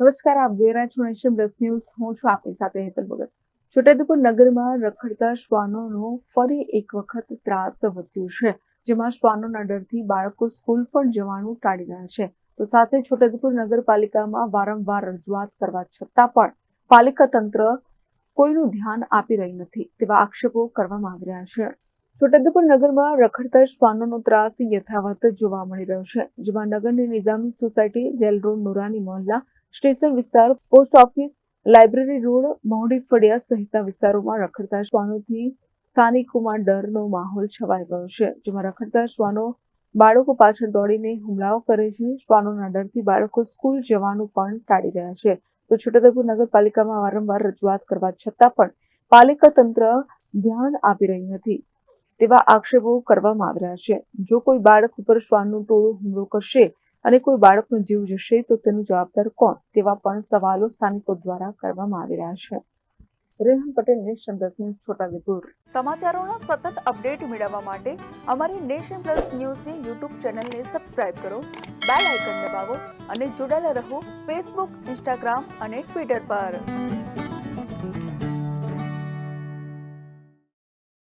નમસ્કાર, આપ જોઈ રહ્યા છો નેશન પ્લસ ન્યૂઝ. હું છું આપની સાથે હેતલ ભગત. છોટાઉદેપુર નગરમાં રખડતા શ્વાનોનો ફરી એક વખત ત્રાસ વધ્યો છે, જેમાં શ્વાનોના ડરથી બાળકો સ્કૂલ પણ જવાનું ટાળી રહ્યા છે. તો સાથે છોટાઉદેપુર નગરપાલિકામાં વારંવાર રજૂઆત કરવા છતાં પણ પાલિકા તંત્ર કોઈનું ધ્યાન આપી રહી નથી તેવા આક્ષેપો કરવામાં આવી રહ્યા છે. છોટાઉદેપુર નગરમાં રખડતા શ્વાનોનો ત્રાસ યથાવત જોવા મળી રહ્યો છે, જેમાં નગરની Nizami society jail road, Noorani Mohalla station વિસ્તાર, post office, library road, Modi Faliya સહિતના વિસ્તારોમાં રખડતા શ્વાનોથી સ્થાનિકોમાં ડરનો માહોલ છવાઈ ગયો છે, જેમાં રખડતા શ્વાનો બાળકો પાછળ દોડીને હુમલાઓ કરે છે. શ્વાનોના ડરથી બાળકો સ્કૂલ જવાનું પણ ટાળી રહ્યા છે. તો છોટાઉદેપુર નગરપાલિકામાં વારંવાર રજૂઆત કરવા છતાં પણ પાલિકા તંત્ર ધ્યાન આપી રહી નથી તેવા આક્ષેપો કરવામાં આવી રહ્યા છે. જો કોઈ બાળક ઉપર શ્વાનનું ટોળું હુમલો કરશે અને કોઈ બાળકનો જીવ જશે તો તેનું જવાબદાર કોણ? તેવા પણ સવાલો સ્થાનિકો દ્વારા કરવામાં આવી રહ્યા છે. Rehan Patel nation plus news Chhota Udepur સમાચારોના સતત અપડેટ મેળવવા માટે અમારી નેશન પ્લસ ન્યૂઝની યુટ્યુબ ચેનલને સબસ્ક્રાઇબ કરો, બેલ આઇકન દબાવો અને જોડાયેલા રહો ફેસબુક ઇન્સ્ટાગ્રામ અને ટ્વિટર પર.